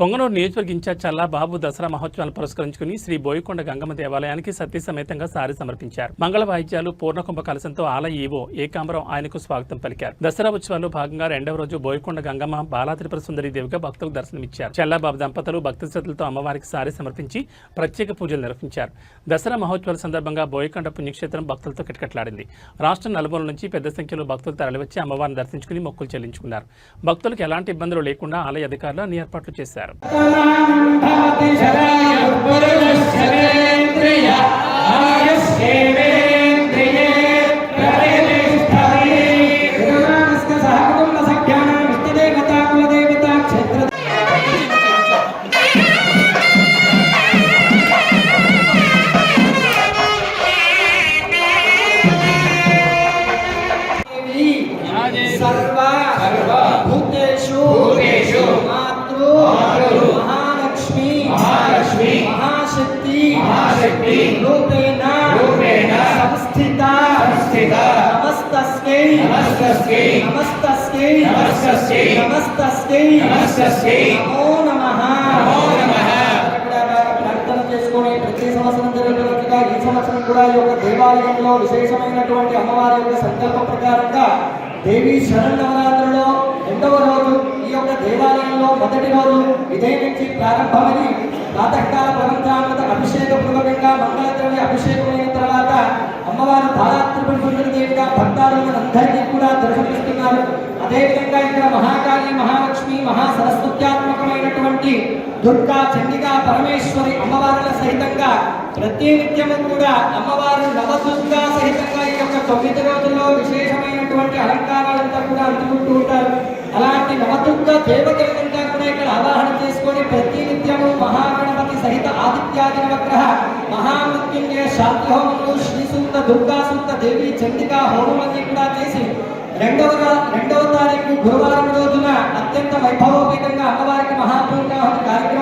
పొంగనూరు నియోజకవర్గ ఇన్ఛార్జ్ చల్లా బాబు దసరా మహోత్సవాలను పురస్కరించుకుని శ్రీ బోయకొండ గంగమ్మ దేవాలయానికి సతీ సమేతంగా సారి సమర్పించారు. మంగళ వాయిద్యాలు పూర్ణకుంభ కలశంతో ఆలయ ఈవో ఏకాంబరం ఆయనకు స్వాగతం పలికారు. దసరా ఉత్సవాల్లో భాగంగా రెండవ రోజు బోయకొండ గంగమ్మ బాలాత్రిపుర సుందరి దేవిగా భక్తులకు దర్శనమిచ్చారు. చల్లాబాబు దంపతులు భక్తి శ్రద్ధలతో అమ్మవారికి సారి సమర్పించి ప్రత్యేక పూజలు నిర్వహించారు. దసరా మహోత్సవాల సందర్భంగా బోయకొండ పుణ్యక్షేత్రం భక్తులతో కిటకట్లాడింది. రాష్ట్రం నలుమూల నుంచి పెద్ద సంఖ్యలో భక్తులు తరలివచ్చి అమ్మవారిని దర్శించుకుని మొక్కులు చెల్లించుకున్నారు. భక్తులకు ఎలాంటి ఇబ్బందులు లేకుండా ఆలయ అధికారులు అన్ని ఏర్పాట్లు చేశారు. భవతి నమస్తస్కై. నమస్తస్కై. నమస్తస్కై. నమస్తస్కై. నమస్తస్కై. నమస్తస్కై. నమో నమః. నమో నమః. ప్రార్థన చేసుకొని ప్రతి సంవత్సరం జరుగుతున్నట్టుగా ఈ సంవత్సరం కూడా ఈ యొక్క దేవాలయంలో విశేషమైనటువంటి అమ్మవారి యొక్క సంకల్ప ప్రకారంగా దేవి శరణవరాత్రులో రెండవ రోజు ఈ యొక్క దేవాలయంలో మొదటి రోజు ఇదే నుంచి ప్రారంభమని ప్రాతకాల ప్రపంచామృత అభిషేక పూర్వకంగా మంగళద్రవ్య అభిషేకమైన అమ్మవారు అమ్మవారు బాలాత్రిపుర దేవిగా భక్తాదులందరికీ కూడా దర్శనమిస్తున్నారు. అదేవిధంగా ఇక్కడ మహాకాళి మహాలక్ష్మి మహాసరస్వత్యాత్మకమైనటువంటి దుర్గా చండిగా పరమేశ్వరి అమ్మవారుల సహితంగా ప్రతి నిత్యము కూడా అమ్మవారు నవదుర్గా సహితంగా ఈ యొక్క తొమ్మిది రోజుల్లో విశేషమైనటువంటి అలంకారాలంతా కూడా అందుకుంటూ ఉంటారు. అలాంటి నవదుర్గ దేవతలంతా కూడా ఇక్కడ ఆవాహన చేసుకొని ప్రతి నిత్యము మహాగణపతి సహిత ఆదిత్యాది నవగ్రహ మహామృత్యుంజయ శాంతి హోమములు శ్రీ సూక్త దుర్గా సూక్త దేవి చండికా హోమములన్నీ కూడా చేసి రెండవ రెండవ తారీఖు గురువారం రోజున అత్యంత వైభవోపేతంగా అమ్మవారికి మహాపూర్ణ కార్యక్రమం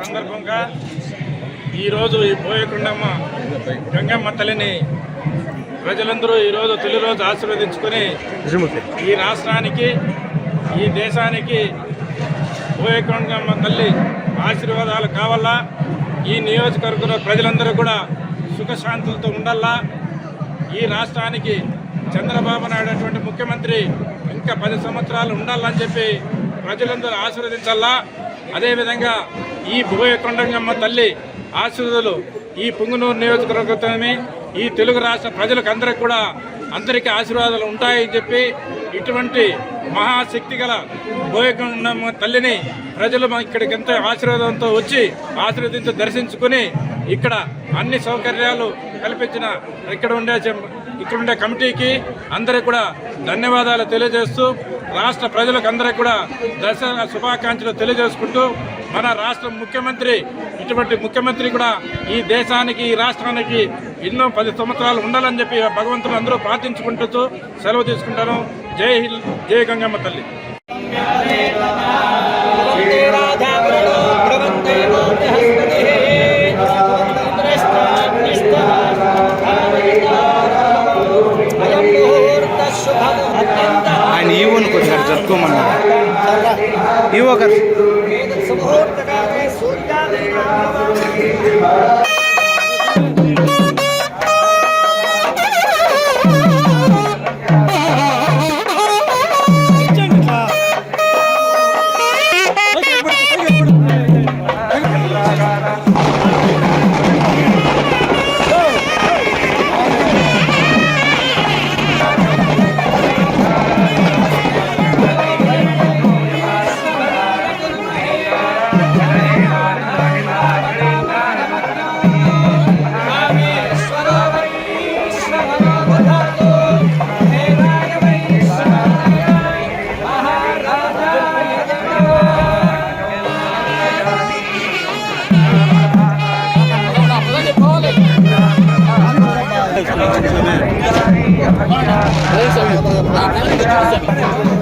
సందర్భంగా ఈరోజు ఈ పోయకుండమ్మ గంగమ్మ తల్లిని ప్రజలందరూ ఈరోజు తొలి రోజు ఆశీర్వదించుకొని ఈ రాష్ట్రానికి ఈ దేశానికి పోయకుండమ్మ తల్లి ఆశీర్వాదాలు కావాలా? ఈ నియోజకవర్గంలో ప్రజలందరూ కూడా సుఖశాంతులతో ఉండాలా? ఈ రాష్ట్రానికి చంద్రబాబు నాయుడు అటువంటి ముఖ్యమంత్రి ఇంకా పది సంవత్సరాలు ఉండాలని చెప్పి ప్రజలందరూ ఆశీర్వదించాలా? అదేవిధంగా ఈ భూయకొండంగమ్మ తల్లి ఆశీర్వదులు ఈ పుంగునూరు నియోజకవర్గమే ఈ తెలుగు రాష్ట్ర ప్రజలకు అందరికి కూడా అందరికీ ఆశీర్వాదాలు ఉంటాయని చెప్పి ఇటువంటి మహాశక్తి గల భూయకొండమ్మ తల్లిని ప్రజలు మా ఇక్కడికి ఎంతో ఆశీర్వాదంతో వచ్చి ఆశీర్వదించి దర్శించుకుని ఇక్కడ అన్ని సౌకర్యాలు కల్పించిన ఇక్కడ ఉండే ఇక్కడుండే ఇక్కడ ఉండే కమిటీకి అందరికి కూడా ధన్యవాదాలు తెలియజేస్తూ రాష్ట్ర ప్రజలకు అందరికీ కూడా దర్శన శుభాకాంక్షలు తెలియజేసుకుంటూ మన రాష్ట్ర ముఖ్యమంత్రి ఇటువంటి ముఖ్యమంత్రి కూడా ఈ దేశానికి ఈ రాష్ట్రానికి ఎన్నో పది సంవత్సరాలు ఉండాలని చెప్పి భగవంతుడు అందరూ ప్రార్థించుకుంటూ సెలవు తీసుకుంటాను. జై హింద్ జై గంగమ్మ తల్లి. కొద్దిగా జరుపుకోమన్నారు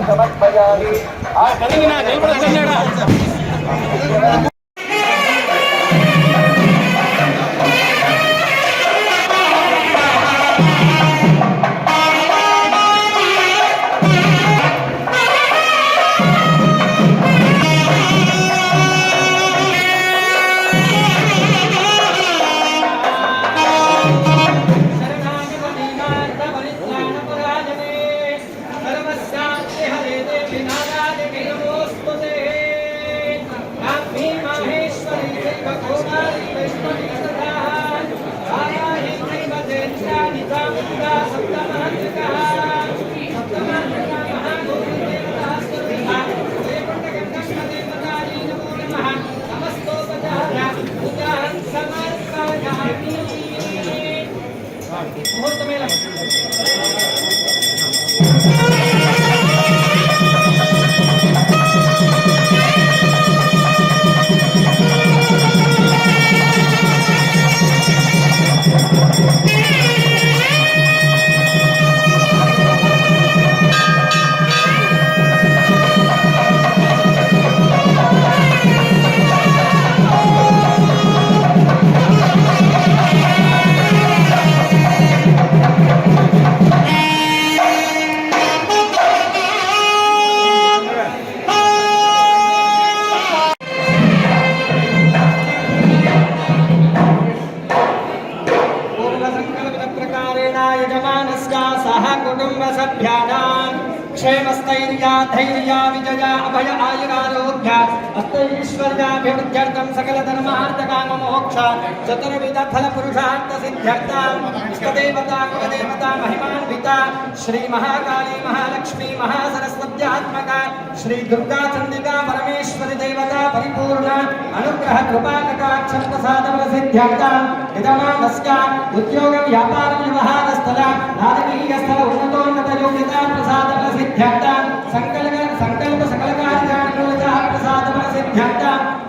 சமர்ப்பயாமி धैर्या विजया अभय अस्तेश्वर्याभिवृद्ध्यर्थं सकलधर्मार्थकाममोक्षा ధర్మార్థకామ మోక్ష कुलदेवता महिमान्विता श्रीमहाकाली महालक्ष्मी महासरस्वत्यात्मका श्रीदुर्गाचण्डिका परमेश्वरी देवता परिपूर्णा మహాలక్ష్మీ మహాసరస్వత్యాత్మక శ్రీ దుర్గా చండికా పరమేశ్వరి దేవత పరిపూర్ణ అనుగ్రహ కృపా